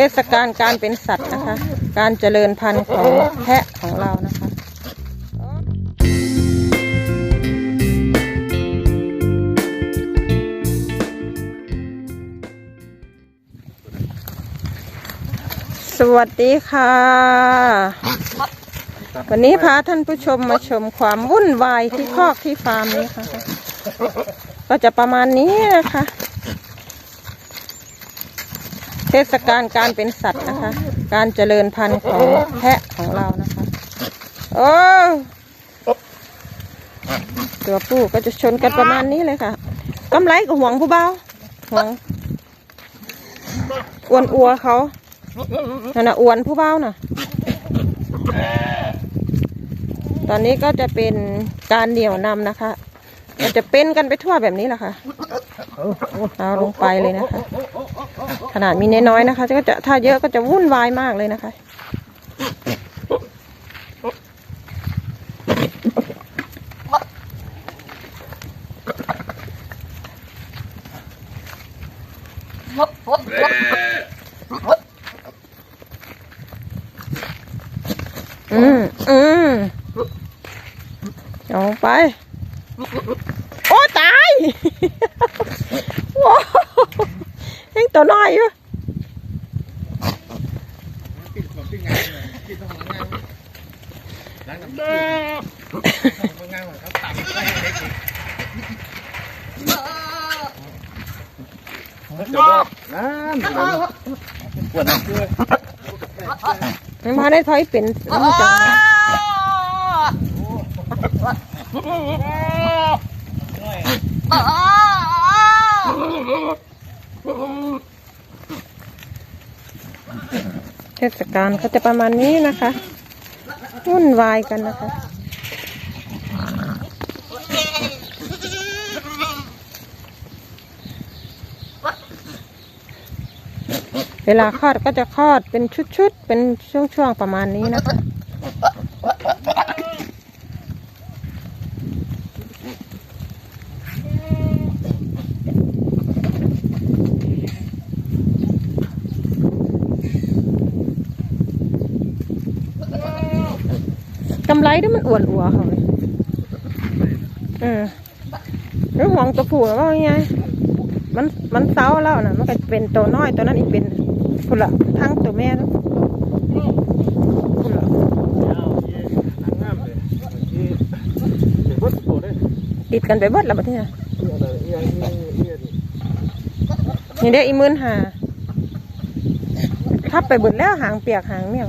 เทศกาลการเป็นสัตว์นะคะ การเจริญพันธุ์ของแพะของเรานะคะสวัสดีค่ะ วันนี้พาท่านผู้ชมมาชมความวุ่นวายที่คอกที่ฟาร์มนี้ค่ะ ก็จะประมาณนี้นะคะ เทศกาลการเป็นสัตว์นะคะ การเจริญพันธุ์ของแพะของเรานะคะ โอ้ตัวผู้ก็จะชนกันประมาณนี้เลยค่ะกำไรกับห่วงผู้เบาห่วงอ้วนอัวเขานั่นนะอ้วนผู้เบาน่ะ ตอนนี้ก็จะเป็นการเหนี่ยวนำนะคะ มันจะเป็นกันไปทั่วแบบนี้แหละค่ะเอาลงไปเลยนะคะ ขนาดมีน้อยๆนะคะก็จะถ้าเยอะก็จะวุ่นวายมากเลยนะคะอืมอืมเอาไป โอ้ตายว้าวยังตัวน้อยอยู่ปิดผมปิดงานเลยปิดต้องงานล้างน้ำต้องงานเหมือนเขาตัดไปเด็กเดี๋ยวน้ำปวดน้ำด้วย มันมาได้ถอยเป็นมันจัง เทศกาลเขาจะประมาณนี้นะคะวุ่นวายกันนะคะเวลาคลอดก็จะคลอดเป็นชุดๆ เป็นช่วงๆ ประมาณนี้นะคะ กำไรด้มันอ้วนอัวเขาเออเรื่องห่วงตัวผู้ว่าไงมันมันเศร้าแล้วนะมันก็เป็นตัวน้อยตัวนั้นอีกเป็นพุ่นละทั้งตัวแม่แล้วพุ่นละติดกันไปเบิดแล้วบัดนี้นะอะไรเอียงเอียงนี่ได้อีมื่นหาทับไปเบิดแล้วหางเปียกหางเมี่ย